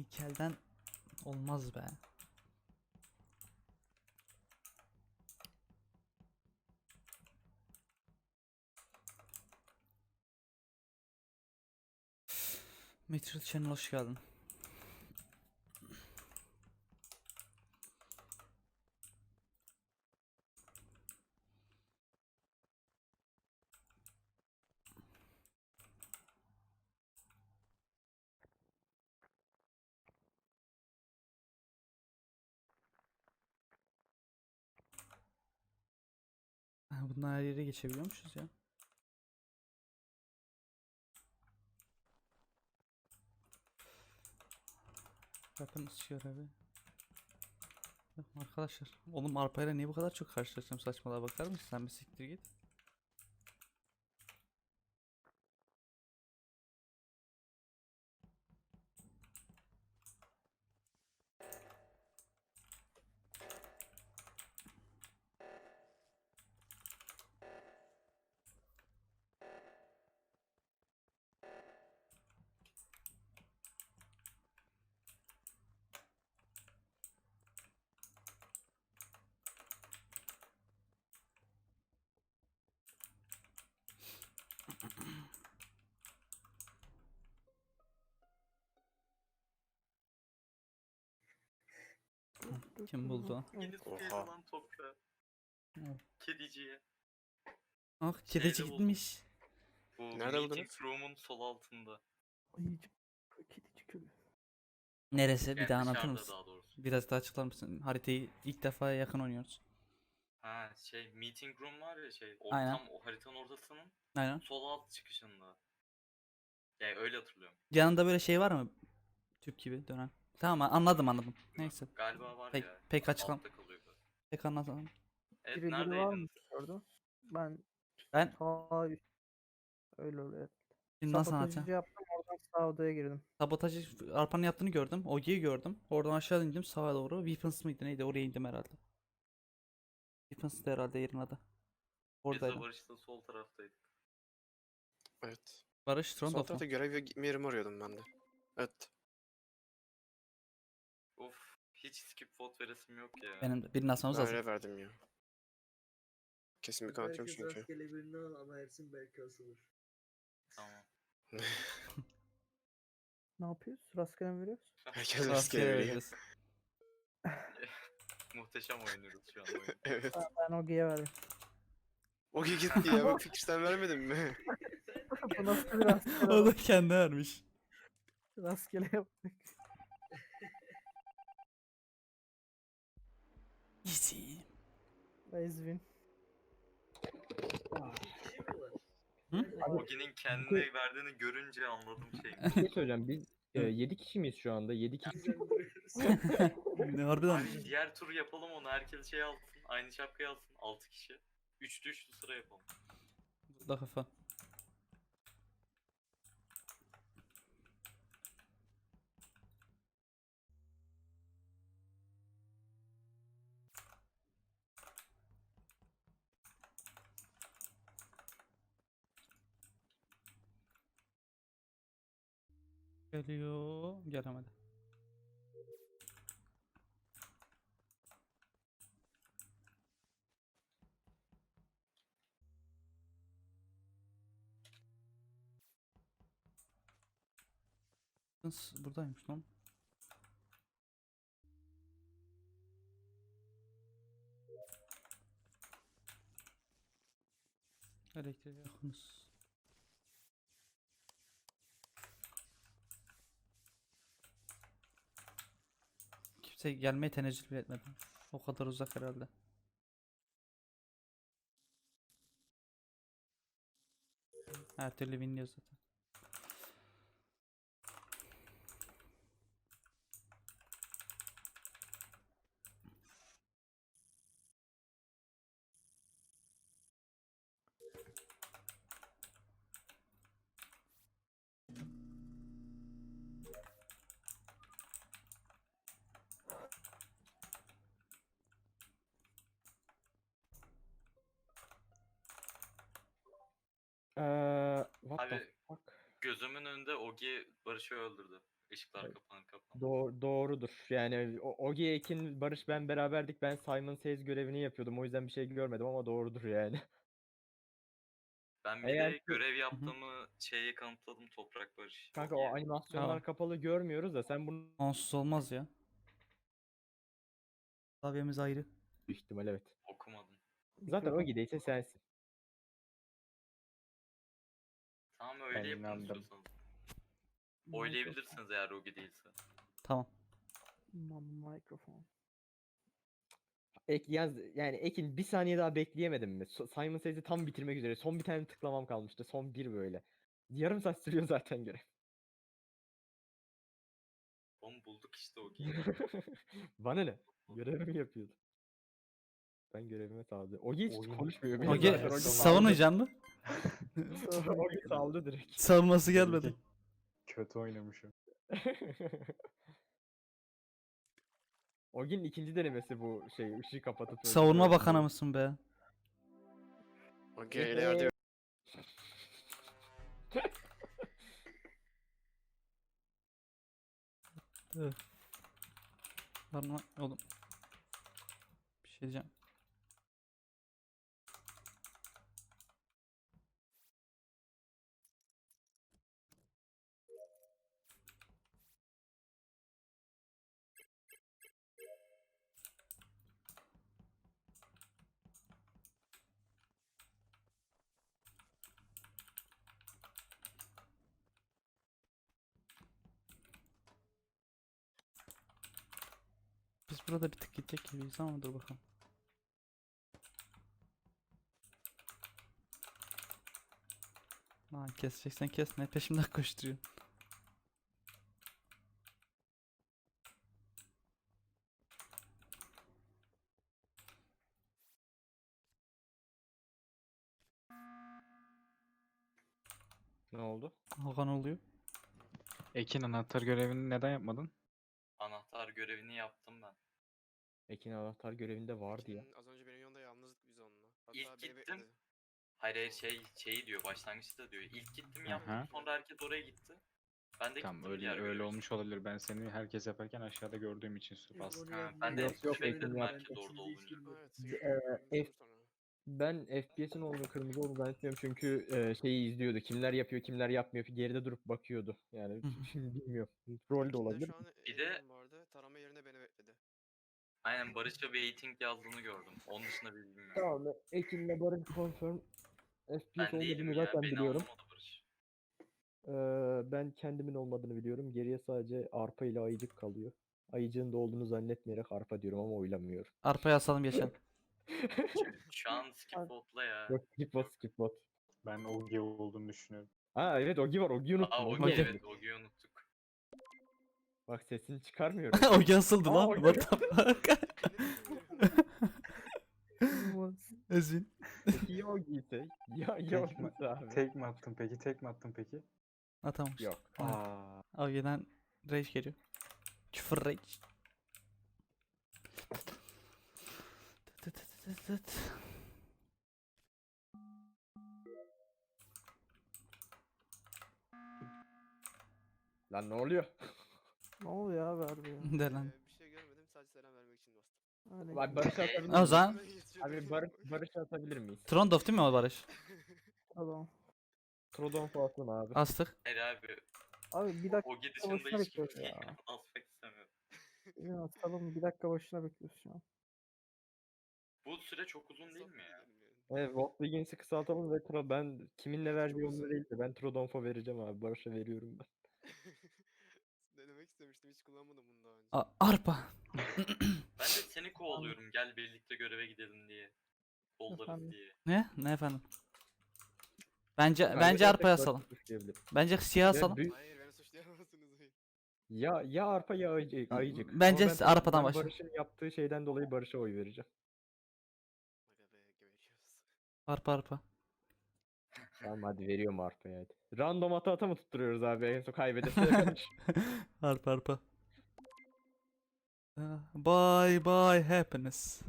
İlk elden olmaz be. Metril Channel hoş geldin. Bundan her yere geçebiliyormuşuz ya. Weapons görevi. Yok Arkadaşlar, oğlum arpayla niye bu kadar çok karşılaştım saçmalığa bakar mısın? Sen bir siktir git. Kim buldu? Yeni Oha. tutuyor lan toprağı. Kediciye. Ah kedeci Şeyde buldum. gitmiş. Bu Nerede meeting buldunuz? room'un sol altında. Ayıcık kedicik ölü. Neresi? Bir Yani daha anlatır dışarıda mısın? daha doğrusu. Biraz daha açıklar mısın? Haritayı ilk defa yakın oynuyoruz. Ha şey meeting room var ya şey. O, Aynen. Tam o haritanın ortasının Aynen. sol alt çıkışında. Yani öyle hatırlıyorum. Yanında böyle şey var mı? Tüp gibi dönen. Tamam anladım anladım. Neyse. Galiba var Pek- ya. pek açıklam- Altta kalıyordu. Pek anlatamam. Evet Birileri var neredeydin? mı orada? Ben Ben sağ üst. Öyle oluyor. şimdi nasıl anlatacağım? yaptım oradan sağ odaya girdim. Sabotajı Arpan'ın yaptığını gördüm. Ogi'yi gördüm. Oradan aşağı indim sağa doğru. Weapons mıydı neydi? Oraya indim herhalde. Weapons da herhalde yerin adı. Biz de. Barış'ta sol taraftaydık. Evet. Barış Sol Trondolf mu? tarafta görev ve yerimi arıyordum ben de. Evet. Hiç skip vote veresim yok ya. Benim de birini asmamız lazım. öyle verdim ya. Kesin bir kanıt yok Herkes çünkü. rastgele birini al ama Ersin belki asılır. Tamam. Ne yapıyoruz? Rastgele mi veriyoruz? Herkes Rastgele rastgele veriyor. Muhteşem oynuyoruz şu an oyunu. Evet. Ha, ben Ogi'ye verdim. O gitti ya. Ben fikir sen vermedin mi? Bu nasıl bir rastgele? o da kendi vermiş. rastgele yaptık. Easy. Şey mi var? Ogi'nin kendine verdiğini görünce anladım şey. Bir şey söyleyeceğim. Biz 7 kişi miyiz şu anda? 7 kişi. Ne harbiden. Abi diğer turu yapalım onu herkes şey alsın. Aynı şapkayı alsın 6 kişi. Üçlü üçlü sıra yapalım. Da kafa. Geliyor. Gelemedi. Buradaymış lan? Elektriğe yakınız. Kimse gelmeye tenezzül bile etmedi. O kadar uzak herhalde. Her türlü winliyor zaten. Eee what Abi, the fuck? Gözümün önünde Ogi Barış'ı öldürdü. Işıklar Evet. kapanır kapanır. Doğru, doğrudur. Yani o- Ogi Ekin, Barış ben beraberdik. Ben Simon Says görevini yapıyordum. O yüzden bir şey görmedim ama doğrudur yani. Ben bir Eğer de görev yaptığımı şeyi kanıtladım Toprak Barış. Kanka o animasyonlar Tamam. kapalı görmüyoruz da sen bunu Onsuz olmaz ya. Klavyemiz ayrı. büyük ihtimal evet. okumadım. Zaten Ogi'deyse sensin. Tamam öyle yapın inandım. istiyorsanız. Oylayabilirsiniz eğer Ogi değilse. Tamam. Microphone. Mikrofon. Ek, yaz, yani Ekin bir saniye daha bekleyemedim mi? So- Simon Says'i tam bitirmek üzere. Son bir tane tıklamam kalmıştı. Son bir böyle. Yarım saat sürüyor zaten görev. Oğlum bulduk işte Ogi'yi. Bana ne? Görevimi yapıyordu. Ben görevime saldı. Ogi hiç Oyun- konuşmuyor. zaten, Ogi savunacaksın mı? Ogi saldı direkt. Savunması gelmedi. Kötü oynamışım. Ogi'nin ikinci denemesi bu şey ışığı kapatıp öldürme Savunma bakanı mısın be? Okey öyle yardım Var mı? Oğlum. Bir şey diyeceğim. Burada bir tık gidecek gibiyiz ama dur bakalım. Lan keseceksen kes ne peşimden koşturuyorsun. Ne oldu? Hakan oluyor. Ekin anahtar görevini neden yapmadın? Anahtar görevini yaptım ben. Ekin anahtar görevinde vardı ya. Az önce benim yanımda yalnızdık biz onunla. Hatta İlk beni gittim. bekledi. Hayır hayır şey şeyi diyor başlangıçta diyor. İlk gittim yaptım Aha. sonra herkes oraya gitti. Ben de Tamam gittim öyle diğer öyle göreve olmuş olabilir. Ben seni herkes yaparken aşağıda gördüğüm için su Yok, bastım. Ha, ben de Yok, yok, bekledim ya. herkes orada olunca. yok. Evet. Eee, F-. Ben FPS'in olduğunu kırmızı olduğunu zannetmiyorum çünkü e, şeyi izliyordu. Kimler yapıyor, kimler yapmıyor. Geride durup bakıyordu. Yani hı. bilmiyorum. Rol de olabilir. Şu an Bir de- Emin vardı. Tarama yerine beni bekledi. Aynen Barış'a waiting yazdığını gördüm. Onun dışında bir bilmiyorum. Tamam. Ekin'le Barış confirm. FPS Ben değilim olmadığını ya. zaten Beni biliyorum. Barış. Ee, ben kendimin olmadığını biliyorum. Geriye sadece arpa ile ayıcık kalıyor. Ayıcığın da olduğunu zannetmeyerek arpa diyorum ama oylamıyorum. Arpaya asalım geçelim. Şu an skip vote'la ya. Yok skip bot skip bot. Ben Ogi olduğunu düşünüyorum. Ha evet Ogi var. Ogi'yi unuttum. Aa Ogi Ogi Ogi. evet Ogi'yi unuttuk. Bak sesini çıkarmıyorum. o asıldı Aa, lan. o What the fuck? Ezin. Peki ya Ogi ise? Ya ya Tek mi- Ogi abi. Tek mi attın peki? Tek mi attın peki? Atamamış. Yok. Ha. Oge'den rage geliyor. Küfür rage. Tıt tıt tıt tıt tıt. Lan ne oluyor? Ne oluyor abi harbi ya? De lan. Ee, bir şey görmedim. Sadece selam vermek için bastım. Hani Bak Barış'a atabilir O miyiz? zaman Abi Barış, Barış'a atabilir miyiz? Trondorf değil mi o Barış? Tamam. Trodon Falcon abi. Astık. Hayır abi Abi bir dakika dışında boşuna hiç bekliyoruz kimseyi ya. istemiyorum. ya, atalım bir dakika boşuna bekliyoruz şu an. Bu süre çok uzun değil mi ya? Evet, Vote Begins'i kısaltalım ve Tro ben kiminle verdiği umurumda değil de ben Trodonf'a vereceğim abi. Barış'a veriyorum ben. İstemiştim. Hiç kullanmadım bunu daha önce. A- arpa. Ben de seni kovalıyorum gel birlikte göreve gidelim diye. Kollarız Efendim? diye. Ne? Ne efendim? Bence bence Kaybedersek arpaya Barış'ı asalım. suçlayabilirim. Bence siyah Ya, asalım. büyük- Hayır beni suçlayamazsınız. hayır. ya ya arpa ya ayıcık. ayıcık. Ama Bence ben- arpadan ben başla. Barış'ın yaptığı şeyden dolayı Barış'a oy vereceğim. Aga be gebeşiyoruz. Arpa arpa. Tamam hadi veriyorum arpaya hadi. Random ata ata mı tutturuyoruz abi en son kaybederse? arpa arpa. Ah, Bye bye happiness.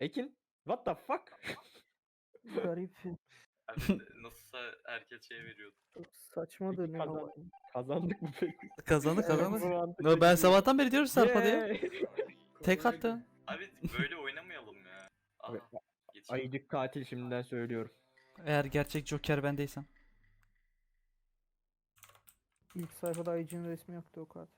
Ekin? What the fuck? Garip. Abi nasıl olsa herkes şey veriyordu. Çok saçma Peki dönüyor. kazan- olay. Kazandık mı peki? Kazandık Evet, kazandık. bu mantıklı No, ben sabahtan beri diyorum Sarp'a diye. Tek attı. Abi böyle oynamayalım ya. Aha. Evet, geçiyor. Ayıcık katil şimdiden söylüyorum. Eğer gerçek Joker bendeysem. İlk sayfada Ayıcı'nın resmi yoktu o kart.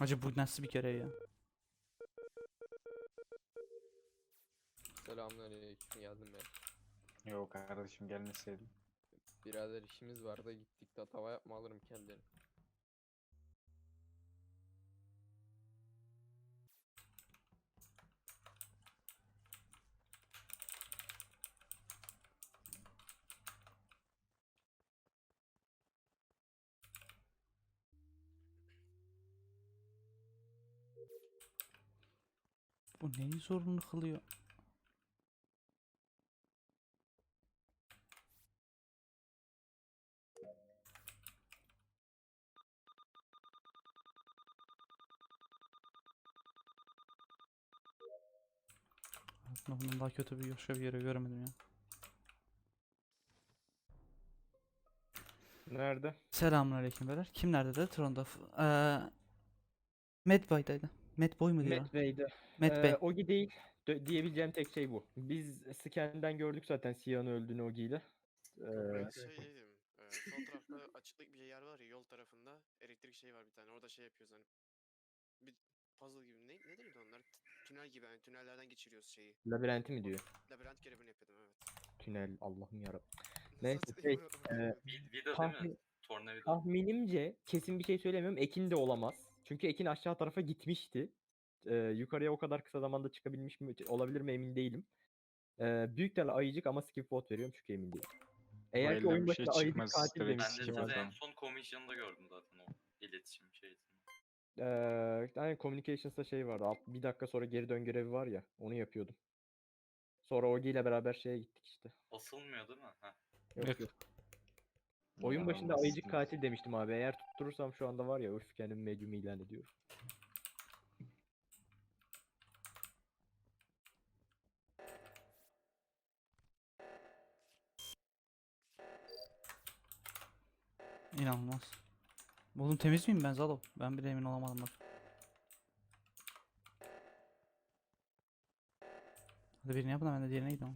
Acaba bu nasıl bir görev ya? Selamünaleyküm geldim ben. Yok kardeşim gelmeseydim. Birader işimiz var da gittik de tava yapma alırım kendini. Bu neyi zorunlu kılıyor? Aslında bundan daha kötü bir başka bir yere göremedim ya. Nerede? Selamünaleyküm beyler. Kim nerede dedi? Tron'da. Eee Medbay'daydı. Medboy mu diyor? Bey'de. Medbay. Ee, Ogi değil. Dö- diyebileceğim tek şey bu. Biz scan'den gördük zaten Siyah'ın öldüğünü Ogi ile. Ee, Ben şey dedim. e, sol tarafta açıklık bir yer var ya yol tarafında. Elektrik şey var bir tane. Orada şey yapıyoruz hani. Bir puzzle gibi. Ne, ne denir onlar? T- Tünel gibi hani tünellerden geçiriyoruz şeyi. labirenti mi diyor? Labirent görevini yapıyordum evet. Tünel Allah'ım yarabbim. Neyse, şey, e, Vi- Vida değil mi? tahmin, Tornavida. tahminimce kesin bir şey söylemiyorum. Ekin de olamaz. Çünkü Ekin aşağı tarafa gitmişti. Ee, yukarıya o kadar kısa zamanda çıkabilmiş mi olabilir mi emin değilim. Ee, büyük ihtimalle ayıcık ama skip vote veriyorum çünkü emin değilim. Eğer ki oyun bir şey başında ayıcık çıkmaz, katil direkt Ben demiştim de skip sizi zaten. en son commission'da gördüm zaten o iletişim şeysini. Ee, yani communications'ta şey vardı. alt- Bir dakika sonra geri dön görevi var ya. Onu yapıyordum. Sonra Ogi ile beraber şeye gittik işte. Asılmıyor değil mi? Heh. Yok Yok. yok. Oyun başında ayıcık katil demiştim abi. Eğer tutturursam şu anda var ya öf kendimi medyum ilan ediyorum. İnanılmaz. Oğlum temiz miyim ben Zalo? Ben bile emin olamadım bak. Hadi birini yapın ben de diğerine gideyim.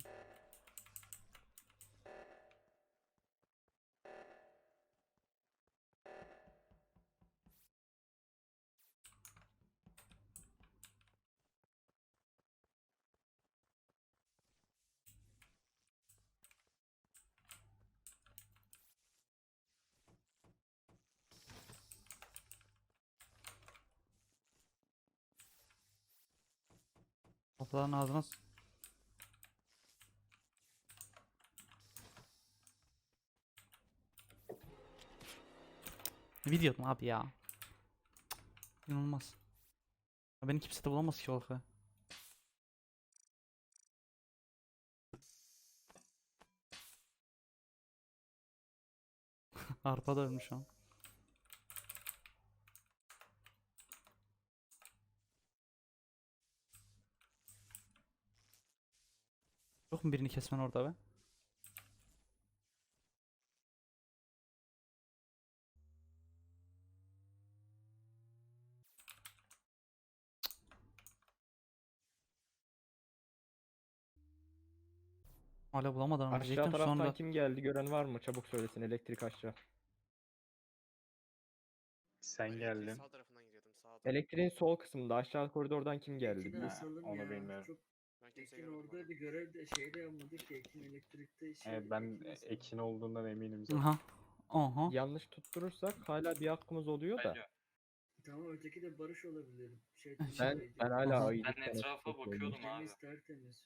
Kapıların ağzına Ne biliyordum abi ya. İnanılmaz. Ya beni kimse de bulamaz ki orada. Arpa da ölmüş an. Yok mu birini kesmen orada be? Hala bulamadan Aşağı diyecektim taraftan sonra kim geldi gören var mı? Çabuk söylesin elektrik aşağı. Sen geldin. Sağ tarafından giriyordum sağ tarafından. Elektriğin sol kısmında aşağı koridordan kim geldi? Asalım onu bilmiyorum. Ekin orada bir görev de şeyde yapmadı ki Ekin elektrikte şey. Evet, ben Ekin. Ekin olduğundan eminim zaten. Aha. Aha. Yanlış tutturursak hala bir hakkımız oluyor da. Bence. Tamam öteki de Barış olabilir. Şey, Ben ben hala Aha. ayıcık Ben etrafa bakıyordum abi. Temiz tertemiz.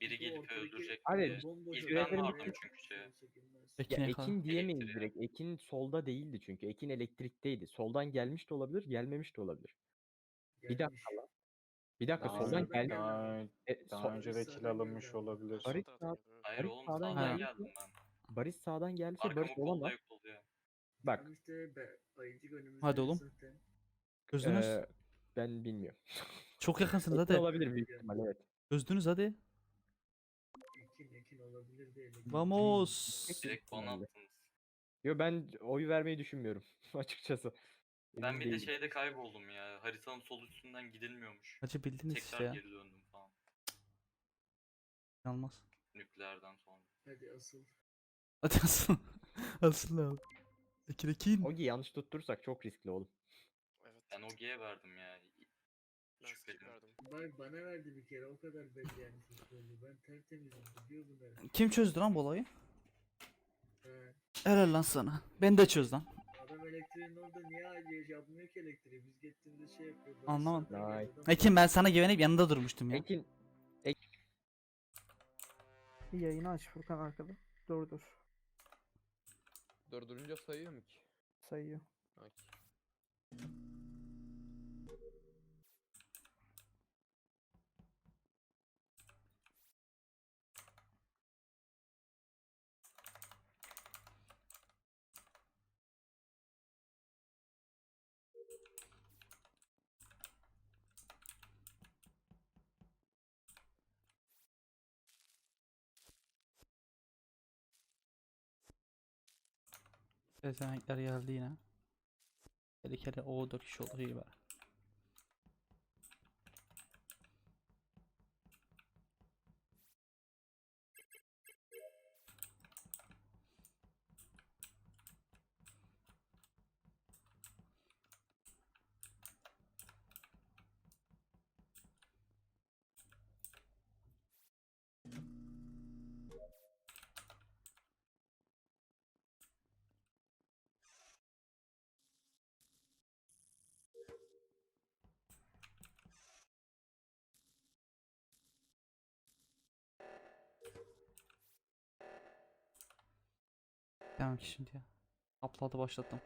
Biri gelip öldürecek Abi, diye. bomboş İlk olan ben bir vardım çünkü şeye. girmez. Ya Ekine kadar. Ekin diyemeyiz Elektriğe. direkt. Ekin solda değildi çünkü. Ekin elektrikteydi. Soldan gelmiş de olabilir, gelmemiş de olabilir. Bir dakika lan. Bir dakika Daha, soldan Soldan geldi. daha, E, daha so- önce de kill alınmış olabilir. Barış sağ-. Hayır Barış oğlum sağdan sağdan geldi. geldim ben. Barış sağdan gelse Arkamı Barış kolda olamaz. yok oluyor. Bak işte be, ayıcık önümüzde Hadi oğlum. zaten. Gözünüz. eee, ben bilmiyorum. Çok yakınsınız hadi. olabilir büyük ihtimal evet. Çözdünüz hadi. Ekin ekin olabilir değil. Vamos. Direkt bana attınız. Yo ben oy vermeyi düşünmüyorum açıkçası. Ben bir de şeyde kayboldum ya. Haritanın sol üstünden gidilmiyormuş. Hacı bildiniz işte Tekrar ya. geri döndüm falan. Olmaz. Nükleerden sonra. Hadi asıl. Hadi asıl. asıl abi. Ekin ekin. Ogi yanlış tutturursak çok riskli oğlum. Evet. Ben OG'ye verdim ya. Ben skip verdim. Bak bana verdi bir kere o kadar belli yani. Ben tertemizim biliyor bunları. Kim çözdü lan bu olayı? He. Helal lan sana. Ben de çöz lan. Adam elektriğin orada niye acil yapmıyor ki elektriği? Biz gittiğimizde şey yapıyor. Anlamadım. Vay. Ekin ben sana güvenip yanında durmuştum ya. Ekin Bir yayını aç Furkan arkada. Dur dur. Durdurunca sayıyor mu ki? Sayıyor. Okey. Seçenekler geldi yine. Tehlikeli o 4 kişi olur iyi. Devam şimdi ya. Upload'ı başlattım.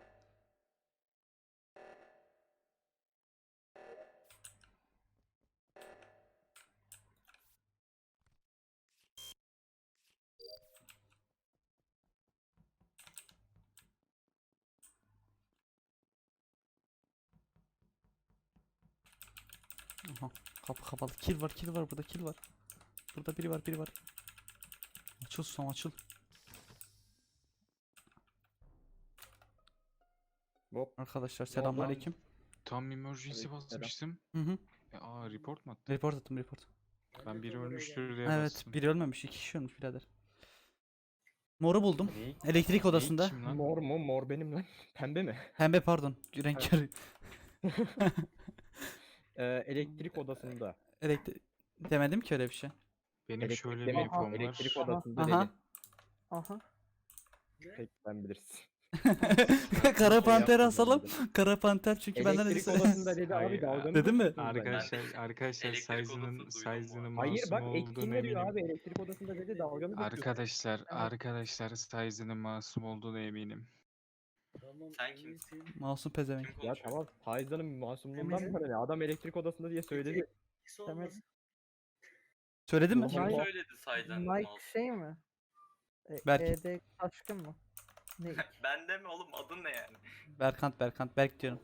Aha, kapı kapalı. Kill var, kill var burada, kill var. Burada biri var, biri var. Açıl susam açıl. Hop Arkadaşlar selamünaleyküm. Tam emergency Aleykümselam. basmıştım. Hı hı. E, aa report mu attı? Report attım report. Ben biri ölmüştür diye Evet, bastım. biri ölmemiş, iki kişi ölmüş birader. Moru buldum. Elektrik odasında. Kim lan? Mor mu? Mor benim lan. Pembe mi? Pembe pardon. Renk körü. Ee, elektrik odasında. Elektrik demedim ki öyle bir şey. Benim Elektrik şöyle bir demek- infom var. Elektrik Aha, odasında aha. dedi. Aha. Peki sen bilirsin. Kara Şey panter asalım. dedim. Kara panter çünkü benden Elektrik öncesi- odasında dedi abi Hayır, dalga mı Dedin mi? Arkadaşlar arkadaşlar elektrik Size'ının odası duydum Size'ının. Hayır bak Ekin veriyor eminim. abi elektrik odasında dedi dalga mı geçiyorsun? Arkadaşlar arkadaşlar Size'ının masum olduğuna eminim. Tamam Sen kimsin? Masum pezevenk. Kim Ya konuşuyor? tamam Taizan'ın masumluğundan mı ne? Adam elektrik odasında diye söyledi. İkisi olmaz. Söyledin mi? Kim söyledi saydan? Nike şey mi? E, Berk. ED taşkın mı? Ne? Bende mi oğlum adın ne yani? Berkant Berkant Berk diyorum.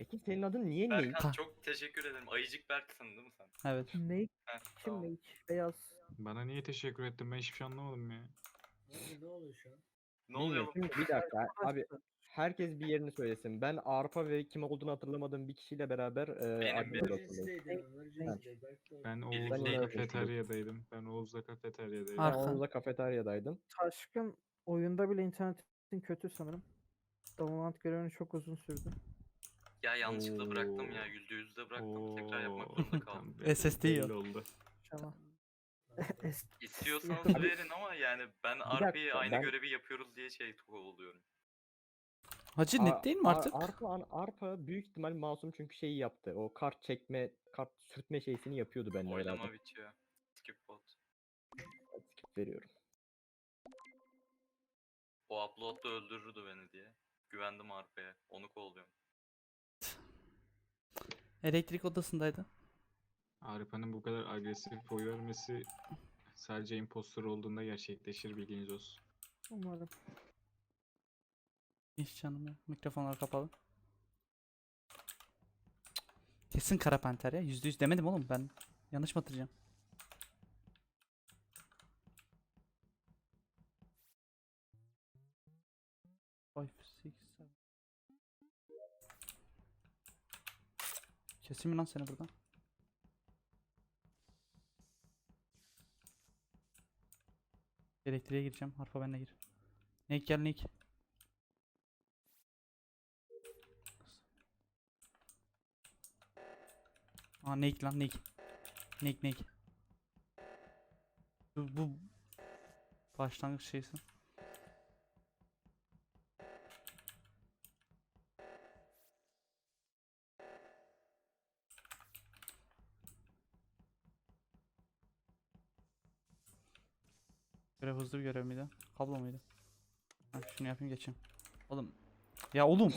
Ekin senin adın niye ne? Berkan çok teşekkür ederim. Ayıcık Berk'sın değil mi sen? Evet. Ne? Heh, Kim tamam. ne? Beyaz. Bana niye teşekkür ettin ben hiçbir şey anlamadım ya. Ne oluyor şu an? Ne oluyor oğlum? Bir dakika abi herkes bir yerini söylesin. Ben Arpa ve kim olduğunu hatırlamadığım bir kişiyle beraber e, Benim, admin benim. orada. Ben Birlikte Oğuz'la yine kafeteryadaydım. Ben Oğuz'la kafeteryadaydım. Ar- Ben. Oğuz'la kafeteryadaydım. Taşkın oyunda bile internetin kötü sanırım. Dominant görevini çok uzun sürdü. Ya yanlışlıkla bıraktım ya. Oo. Yüzde yüzde bıraktım. Tekrar yapmak Oo, zorunda kaldım. SSD yok. belli oldu. Şama. Es- İstiyorsanız verin ama yani ben dakika, RP'ye aynı ben- görevi yapıyoruz diye şey oluyorum. Hacı net değil mi Ar- artık? Arpa, Arpa büyük ihtimal masum çünkü şeyi yaptı. O kart çekme, kart sürtme şeysini yapıyordu benimle Oylama beraber. bitiyor. Skip bot. Skip veriyorum. O upload'da öldürürdü beni diye. Güvendim RP'ye. Onu kolluyorum. Elektrik odasındaydı. Arifa'nın bu kadar agresif oy vermesi sadece impostor olduğunda gerçekleşir bilginiz olsun. Umarım. Hiç canım ya. Mikrofonlar kapalı. Kesin kara panter ya. Yüzde yüz demedim oğlum ben. Yanlış mı hatırlayacağım? Keseyim mi lan seni buradan? Elektriğe gireceğim. Harfa benle gir. Nick gel Nick. Aa Nick lan Nick. Nick Nick. Bu, bu başlangıç şeysi. Hızlı bir görev miydi? Kablo muydu? Ha, şunu yapayım geçeyim. Oğlum. Ya oğlum.